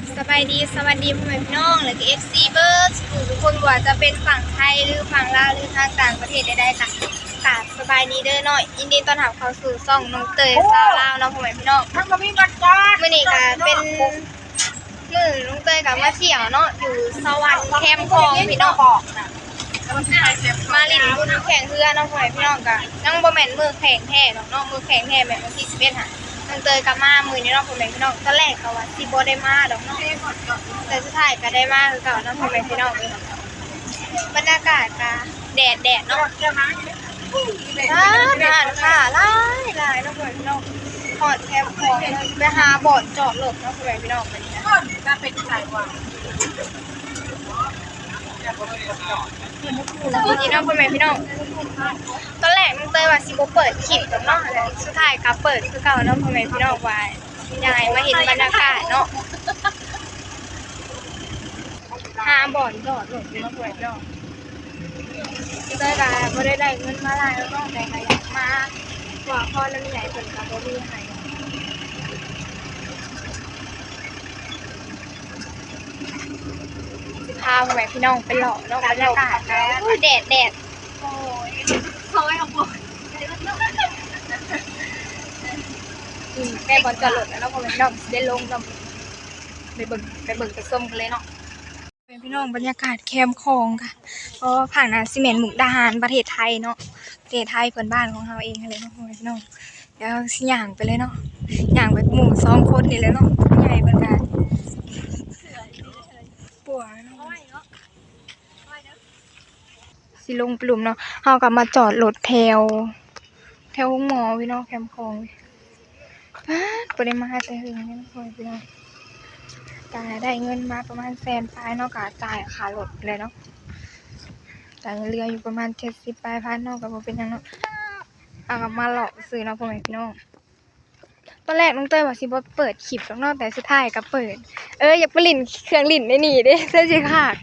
บสบายดีสวัสดีพ่อแม่พี่น้องและก็เอฟซีเบิร์ดทุกคนบ่ว่าจะเป็นฝั่งไทยหรือฝั่งลาวหรือทางต่างประเทศใดๆค่ะกราบสบายดีเด้อหน่อยยินดีต้อนรับเข้าสู่ช่องน้องเตยสาวลาวเนาะพ่อแม่พี่น้องมันก็มีบัตรก่อนมื่อนี้ก็เป็นมือน้องเตยกับมาเที่ยวเนาะอยู่สวรรค์แคมป์คลองพี่น้องบอกนะแล้วมันใช่เจ็บมาลินบุญแข่งเรือเนาะพ่อแม่พี่น้องก็ยังบ่แม่นมือแข่งแท้เนาะเนาะมือแข่งแท้แม่นวันที่11ค่ะ น้องเตยกับมามื้อนี้เนาะพ่อแม่พี่น้องตอนแรกก็ว่าสิบ่ได้มาดอกเนาะแต่สุดท้ายก็ได้มาคือเก่าเนาะพ่อแม่พี่น้องเอ้ยบรรยากาศก็แดดแดดเนาะเจ้าหางร้านอาหารค่ะหลายหลายเนาะพ่อแม่พี่น้องหอดแคบของไปหาบ่อนจอดรถเนาะพ่อแม่พี่น้องไปนี่นะก่อนจะเป็นใครวะนี่เนาะพ่อแม่พี่น้องตอนแรกน้องเตยว่าสิบเปิดคลิปดอกเนาะแต่สุดท้ายก็เปิดคือเก่าเนาะพ่อแม่พี่น้องว่ายังไงมาเห็นบรรยากาศเนาะหาบ่อนจอดรถเนาะพ่อแม่พี่น้องเตยก็บ่ได้ได้เงินมาหลายแล้วเนาะแต่ก็อยากมาว่าพ่อแล้วมีใหญ่เพิ่นก็บ่มีให้สิ พาพ่อแม่พี่น้องไปหล่อเนาะบรรยากาศก็อุ้ยแดดแดดซอยของผมอืมแม่บอลจอดรถแล้วเนาะพอแม่พี่น้องได้ลงเนาะไปเบิ่งไปเบิ่งไปส้มกันเลยเนาะแม่พี่น้องบรรยากาศแคมคองค่ะเพราะผ่านนาซีเมนต์มุกดาหารประเทศไทยเนาะประเทศไทยเพิ่นบ้านของเราเองเลยเนาะพ่อแม่พี่น้องเดี๋ยวสิย่างไปเลยเนาะย่างไปหมู่สองคนนี่เลยเนาะใหญ่เบิ่นกันปวดเนาะ สิลงปลุ่มเนาะเฮากลับมาจอดรถแถวแถวห้องหมอพี่น้องแคมป์คลองป๊าดบ่ได้มาแต่หึงเนี่ยพ่อพี่น้องก็ได้เงินมาประมาณแสนปลายเนาะก็จ่ายค่ารถเลยเนาะจ่เงินเรืออยู่ประมาณ70ปลายพันเนาะก็บ่เป็นหยังเนาะเอากลับมาหลอกซื้อเนาะพ่อแม่พี่น้องตอนแรกน้องเต้ยว่าสิบ่เปิดคลิปแล้วเนาะแต่สุดท้ายก็เปิด เอออย่าไปลิ่นเครื่องลิ่นในนี่เด้เสื้อสีขาด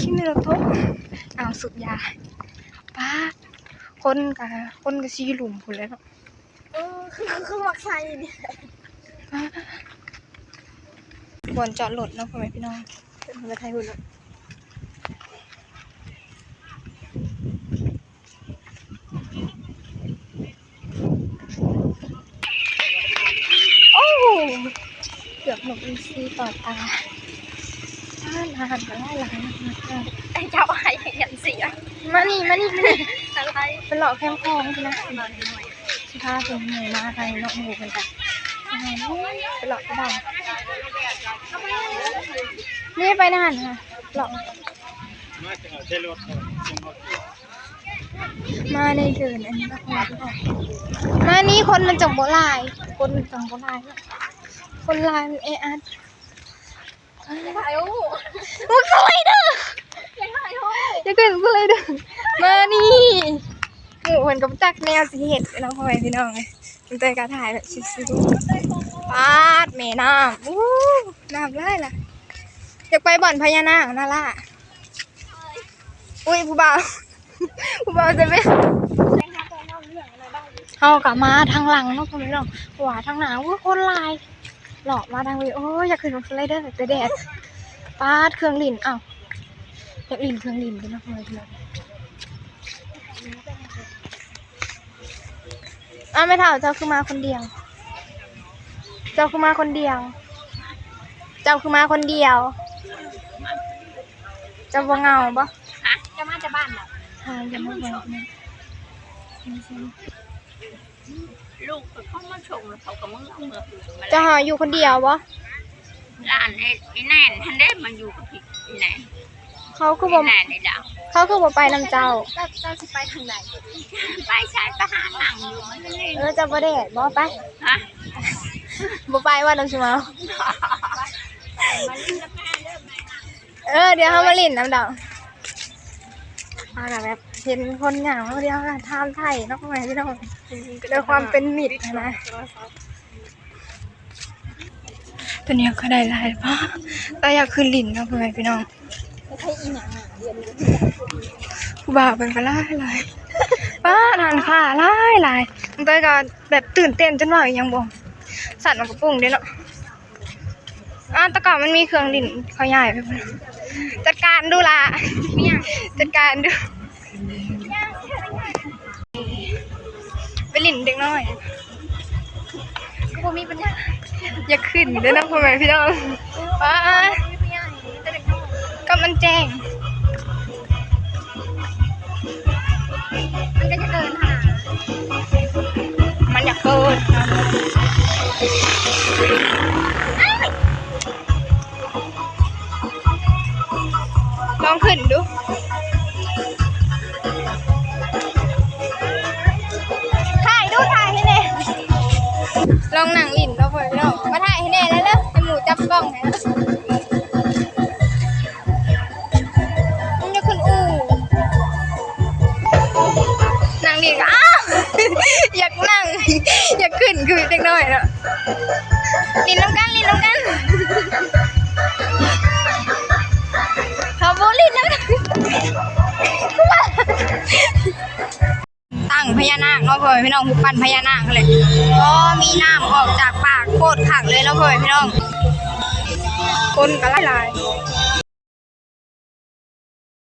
คิดในรถทุกเอาสุดยาป้าคนกะคนกะซีหลุมพุ่นแล้วเนาะเออคือคือมักใส่เนี่ยป้าบอนจอดรถเนาะพ่อแม่พี่น้องเป็นคนไทยหุ่นเนาะโอ้เกือบหนกอีซีต่อตา ท่านอาหารก็ได้หลายมากไอ้เจ้าไอ้ยันเสียมานี่มานี่มานี่อะไรเป็นหลอกแคมป์คลองใช่ไหมสิพาเป็นหน่วยมาไทยนอกหมู่กันจ้ะเป็นหลอกก็ได้นี่ไปนานค่ะหลอกมาในเดินอันนี้ก็พอที่บอกมานี่คนมันจังโบลาย คนมันจังโบลาย คนลายมันเออัด ถ่ายโอ้มึงสไลเดอร์ยังถ่ายโอ้อย่าเกิดสไลเดอร์มานี่หมูเหมือนกับจักแนวสิเห็ดแล้วพ่อแม่พี่น้องเลยมันเตยกระถ่ายแบบชิซิดูปาดแม่น้ำอู้น้ำไล่ล่ะอยากไปบ่อนพญานาคน่าล่ะอุ้ยผู้บ่าวผู้บ่าวจะไม่เอากลับมาทางหลังเนาะพ่อแม่พี่น้องหวาทางหนาว่าคนลาย หลอกมาทางวีโอ้ยอยากขึ้นรถสไลเดอร์แต่แดดปาดเครื่องลิ่นอ้าวอยากลินเครื่องลินกันนะพ่อแม่พี่น้องอ้าวไม่เท่าเจ้าคือมาคนเดียว เจ้าคือมาคนเดียว เจ้าคือมาคนเดียว เจ้าบ่เหงาปะฮะจะมาจะบ้านเหรอหายจะมาบ่นะ ลูกเขามาส่งแล้วเขาก็มึงเอาเมื่อเจ้าหาอยู่คนเดียวปะร้านไอ้ไอ้แน่นท่านได้มันอยู่กับพี่ไอ้แน่นเขาคือไอ้บ่แน่นไอ้ดาวเขาคือบ่ไปนำเจ้า เจ้าจะไปทางไหนไปใช้ทหารหนังอยู่มันนี่เออเจ้าบ่ได้บ่ไปฮะบ่ไปว่าน้ำชิมาเออเดี๋ยวเขามาลินน้ำดาวมากับแบบ เห็นคนเหงาเดียวกันทามไทยนอกมาพี่น้องด้วยความเป็นมิตรนะตัวนี้ก็ได้ลายป้าแต่อยากขึ้นลินนาะเพื่อนพี่น้องผู้บ่าวเป็นก็ไล่ลายป้าทานค่ะไล่ลายเต้ยก็แบบตื่นเต้นจนว่าอยังบ่สั่นมันกระปุ้งเด้เนาะอะตะกอนมันมีเครื่องดินเขาใหญ่ไปจัดการดูละจัดการดู ลินเด็กน้อยก็มีปัญญาอย่าขึ้นเด้อนะพ่อแม่พี่น้องป้าก็มันแจ้ง มันก็จะเดินหามันอยากเกิด ขึ้นคือเด็กน้อยเนาะลินน้ำกันลินน้ำกันเขาบูลินน้ำกันตั้งพญานาคเนาะพ่อแม่พี่น้องหุบปั้นพญานาคเลยก็มีน้ำออกจากปากโคตรขักเลยเนาะพ่อแม่พี่น้อง คนก็หลายๆ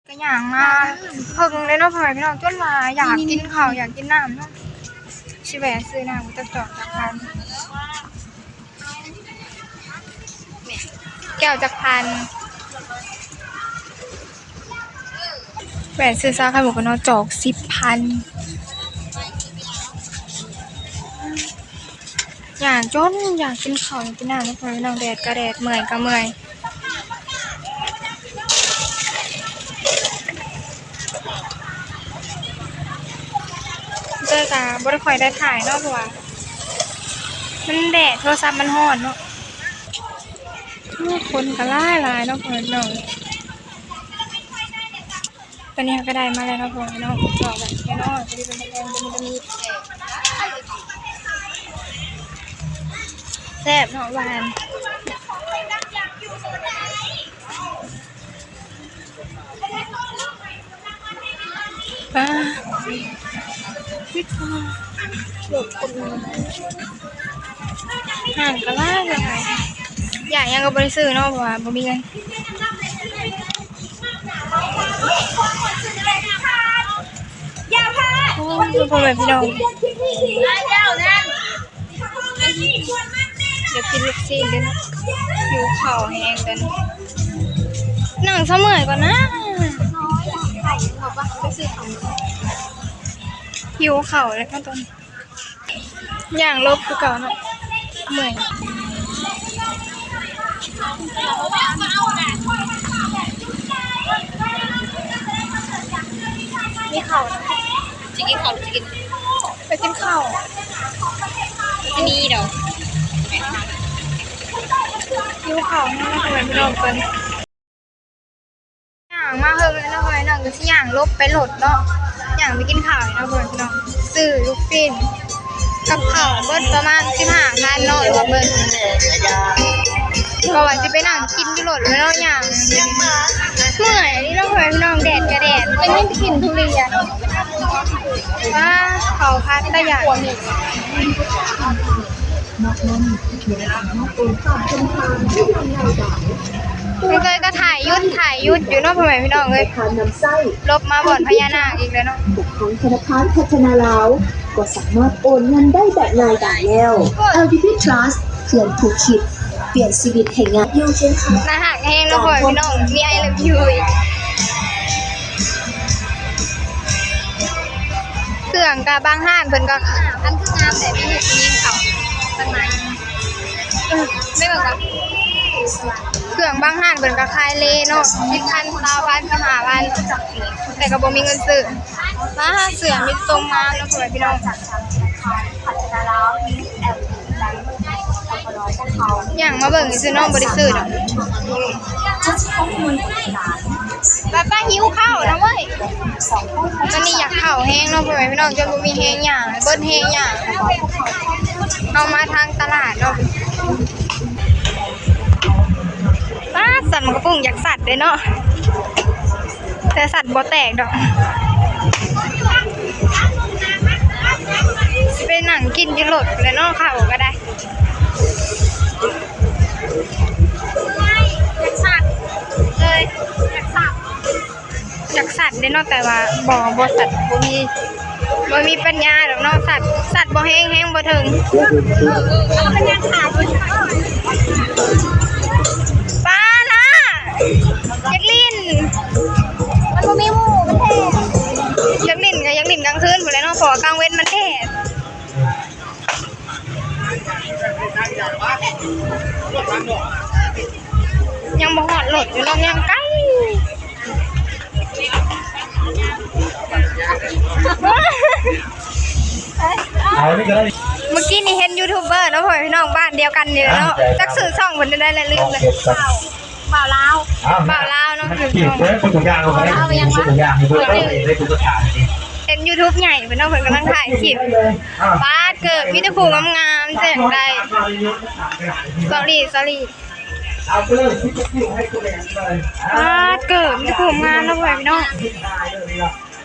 ก็อย่างมาเพิ่งเลยเนาะพ่อแม่พี่น้องจนว่าอยากกินข้าวอยากกินน้ำเนาะ ชิแวะซื้อน้ำจะจอดจากพันแก้วจากพันแหวนซื้อซาไข่หมูกนอจอกสิบพันอยากจนอยากกินข้าวอยากกินน้ำแล้วพอน้องแดดก็แดดเมื่อยก็เมื่อย เจอกะบ่ได้ค่อยได้ถ่ายเนาะเพราะว่ามันแดดโทรศัพท์มันร้อนเนาะคนก็หลาลายเนาะพ่อน้องตอนนี้ก็ได้มาแล้วเนาะพ่อน้องจอกแบบแค่น้อยพอดีเป็นแดงๆจะมีแซ่บเนาะหวานป้า พิทาหลบคนห่างก็ล่าเลยอยากยังก็บริสุทธิ์เนาะเพราะว่าบ่มีเงินโอ้ยพ่อแม่พี่น้องเจ้านั่นเดี๋ยวกินลูกชิ้นกันหิวข่าแห้งกันหนังเสมอก่อนนะไปซื้อของ หิวเข่าวแล้วก็ตอนอย่างลบคือเก่าเนาะเมื่อยมีเข่าวนะจะกินของจะกินไปกินข้าวอันนี้เดี๋ยวหิวข่าวให้เราไปลองกันอย่างมาเฮิงเลยนะเพื่อนน้องก็สิอย่างลบไปโหลดเนาะอย่างไปกินข้าวนะเพื่อนน้องซื้อลูกปิ้นกับข้าวเบิดประมาณสิบห้าพันเนาะหรือว่าเบิดก็ว่าจะไปนั่งกินที่โหลดแล้วเนาะอย่างเมื่อยนี่เราะเพื่อนน้องแดดกระแดดไปนี่ไปกินทุเรียนว้าเขาพัดตะหยาดมันเคยก็ ถ่ายยุดถ่ายยุดอยู่เนาะพ่อแม่พี่น้องเลยทานนำไส้ลบมาบ่อนพญานาคอีกแล้วเนาะบุกของธนาคารพัฒนาลาว ก็สามารถโอนเงินได้แบบง่ายดายแล้ว LDP Trust เพื่อนผู้คิด เปลี่ยนชีวิตให้งานยูเช่นค่ะหน้าหักแห้งเนาะพ่อแม่พี่น้อง มีไอเลิฟยูอีกเครื่องกับบางห้านเพิ่นก็อันคืองามแต่ไม่เห็นยิงเขาข้างในเออไม่เหมือนกัน เครื่องบางห้านเพิ่นก็ขายเลเนาะสิบพันสามพันก็หาพันแต่ก็บ่มีเงินซื้อมาหาเสือมีทรงงามนาะพ่อแม่พี่น้องพัฒนาลาวมี LDP ไลฟ์พรพวกเขาอย่างมาเบิ่งซื้อน้องบ่ได้ซื้อดอกจะใช้ข้อมูลข่าวสารป้าป้าหิวข้าวนะเว้ยมูลตอนนี้อยากข้าวแห้งเนาะพ่อแม่พี่น้องจนบ่มีแห้งอย่างเบิดแห้งอย่างเอามาทางตลาดเนาะ สัตว์มันกระปุ้งอยากสัตว์เด้เนาะแต่สัตว์บ่แตกดอกสิไปกินอยูโรดเลยเนาะข้าวก็ได้อยากสักเลยอยากสักจากสัตว์ได้เนาะแต่ว่าบ่บ่สัตว์บ่มีบ่มีปัญญาดอกเนาะสัตว์สัตว์บ่แห้งแห้งบ่ถึง อยากลิ้นมันก็มีหมูมันแท้อยากลิ้นก็อยากลิ้นกลางคืนพุ่นแหล้วเนาะเพราะว่ากลางเว้นมันแท้ยังบ่ฮอดรถอยู่เนาะยังไกลเอานี่ก็ได้เมื่อกี้นี่เห็นยูทูบเบอร์เนาะพ่อพี่น้องบ้านเดียวกันนี่แหละเนาะจักสื่อช่องเพิ่นได้แล้วลืมเลย บ่าวลาวบ่าวลาวเนาะขีดเพื่อนคนตัวอย่างเราได้คนตัวอย่างมีเพื่อนได้ได้คุณตัวอย่างจริงเห็น YouTube ใหญ่เพิ่นเนาะเพิ่นกำลังถ่ายคลิปป้าดเกิดมีแต่ผู้งามๆแจ้งได้ sorry sorry เอาไปเลยที่จะคิวให้ตัวเองเลยป้าดเกิดมีแต่ผู้งามเนาะพ่อพี่น้อง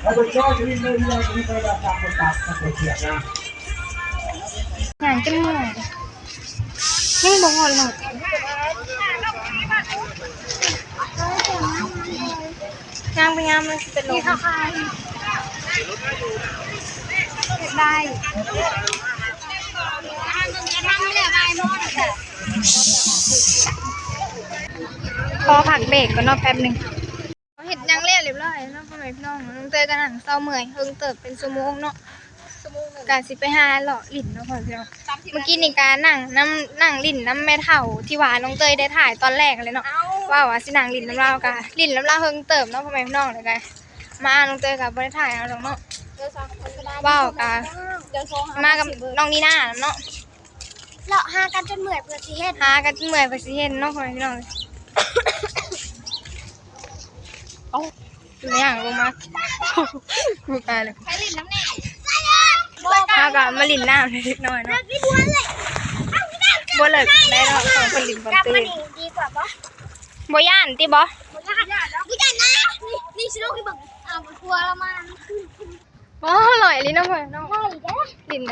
แล้วก็ย่อจะวิ่งเลยเลยวิ่งไปแบบตามคนตามคนเสียนะอย่างจังหวะยังบ่ฮอดหรอก งามไปงามมันสิเป็นลมได้ขอผักเบรกก่อนเนาะแป๊บหนึงเห็ดยังเรียบเรียบร้อยเนาะพ่อแม่พี่น้องน้องเตยกันหนังเศร้าเมื่อยเพิ่งเติบเป็นชั่วโมงเนาะ การสิไปหาหล่อลิ่นเนาะพ่อแม่พี่น้องเมื่อกี้นี่การนั่งน้ำนั่งลิ่นน้ำแม่เฒ่าที่ว่าน้องเตยได้ถ่ายตอนแรกเลยเนาะว่าว่าสินั่งลิ่นน้ำเล่ากะลิ่นน้ำเล่าเพิ่งเติบเนาะพ่อแม่พี่น้องเลยกะมาน้องเตยกับบริถ่ายเอาดอกเนาะว้าวกะมากับน้องนีน่าเนาะเลาะหากันจนเหนื่อยเพื่อสิเฮ็ดหากันเมื่อยไปสิเห็นเนาะพ่อแม่พี่น้องตัวอย่างลงมากูตายเลยไปลิ้นน้ำแน่ ถ้าก็มาลินน้ำนิดหน่อยเนาะบ่เลิกได้ดอกของคนลินบนกลับตื่มานนี่ดีกว่าปะบ่ย่านติบ่บ่ยากแล้วบ่ยากนะนี่นี่สิลูกที่เบิ่งอ่าบ่ทัวร์ละมันบ่อร่อยลิ้นน้ำพ่อยน้องได้เด้อลิน